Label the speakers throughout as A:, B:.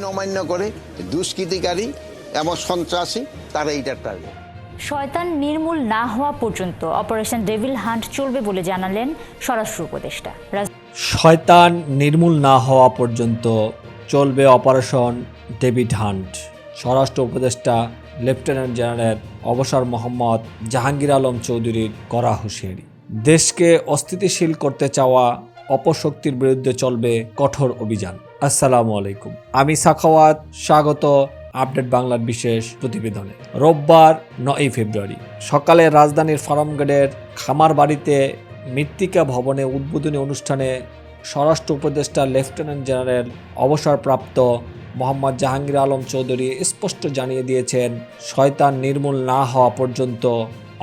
A: আইন অমান্য করে দুষ্কৃতিকারী এবং সন্ত্রাসী তারা এইটার টার্গেট
B: শয়তান নির্মূল না হওয়া পর্যন্ত অপারেশন ডেভিল হান্ট চলবে বলে জানালেন স্বরাষ্ট্র উপদেষ্টা।
C: শয়তান নির্মূল না হওয়া পর্যন্ত চলবে অপারেশন ডেভিড হান্ট। স্বরাষ্ট্র উপদেষ্টা লেফটেন্যান্ট জেনারেল অবসর মোহাম্মদ জাহাঙ্গীর আলম চৌধুরীর করা হুঁশিয়ারি। দেশকে অস্থিতিশীল করতে চাওয়া অপশক্তির বিরুদ্ধে চলবে কঠোর অভিযান। আসসালামু আলাইকুম। আমি সাখাওয়াত, স্বাগত আপডেট বাংলার বিশেষ প্রতিবেদনে। রোববার নয় ফেব্রুয়ারি, সকালে রাজধানীর ফার্মগেটের খামার বাড়িতে মৃত্তিকা ভবনে উদ্বোধনী অনুষ্ঠানে স্বরাষ্ট্র উপদেষ্টা লেফটেন্যান্ট জেনারেল অবসরপ্রাপ্ত মোহাম্মদ জাহাঙ্গীর আলম চৌধুরী স্পষ্ট জানিয়ে দিয়েছেন, শয়তান নির্মূল না হওয়া পর্যন্ত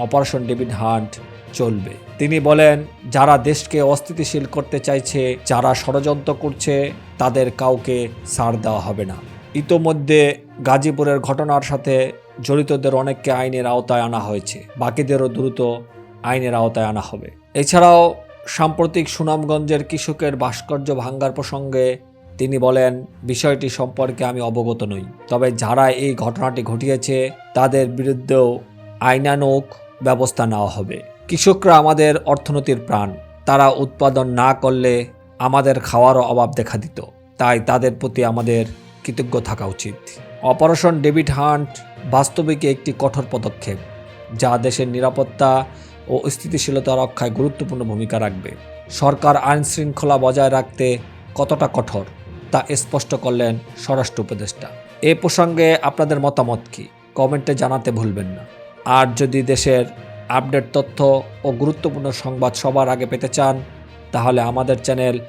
C: অপারেশন ডেভিড হান্ট চলবে। তিনি বলেন, যারা দেশকে অস্থিতিশীল করতে চাইছে, যারা ষড়যন্ত্র করছে, তাদের কাউকে ছাড় দেওয়া হবে না। ইতোমধ্যে গাজীপুরের ঘটনার সাথে জড়িতদের অনেককে আইনের আওতায় আনা হয়েছে। বাকিদেরও দ্রুত আইনের আওতায় আনা হবে। এছাড়াও সাম্প্রতিক সুনামগঞ্জের কৃষকের ভাস্কর্য ভাঙ্গার প্রসঙ্গে তিনি বলেন, বিষয়টি সম্পর্কে আমি অবগত নই। তবে যারা এই ঘটনাটি ঘটিয়েছে, তাদের বিরুদ্ধেও আইনানুক ব্যবস্থা নেওয়া হবে। কৃষকরা আমাদের অর্থনীতির প্রাণ। তারা উৎপাদন না করলে আমাদের খাওয়ারও অভাব দেখা দিত। তাই তাদের প্রতি আমাদের কৃতজ্ঞ থাকা উচিত। অপারেশন ডেভিড হান্ট বাস্তবিক একটি কঠোর পদক্ষেপ, যা দেশের নিরাপত্তা ও স্থিতিশীলতা রক্ষায় গুরুত্বপূর্ণ ভূমিকা রাখবে। সরকার আইন শৃঙ্খলা বজায় রাখতে কতটা কঠোর, তা স্পষ্ট করলেন স্বরাষ্ট্র উপদেষ্টা। এ প্রসঙ্গে আপনাদের মতামত কি? কমেন্টে জানাতে ভুলবেন না। আর যদি দেশের আপডেট তথ্য ও গুরুত্বপূর্ণ সংবাদ সবার আগে পেতে চান, তাহলে আমাদের চ্যানেল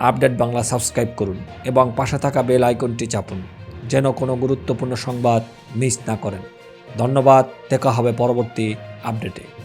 C: আপডেট বাংলা সাবস্ক্রাইব করুন এবং পাশে থাকা বেল আইকনটি চাপুন, যেন কোনো গুরুত্বপূর্ণ সংবাদ মিস না করেন। ধন্যবাদ, দেখা হবে পরবর্তী আপডেটে।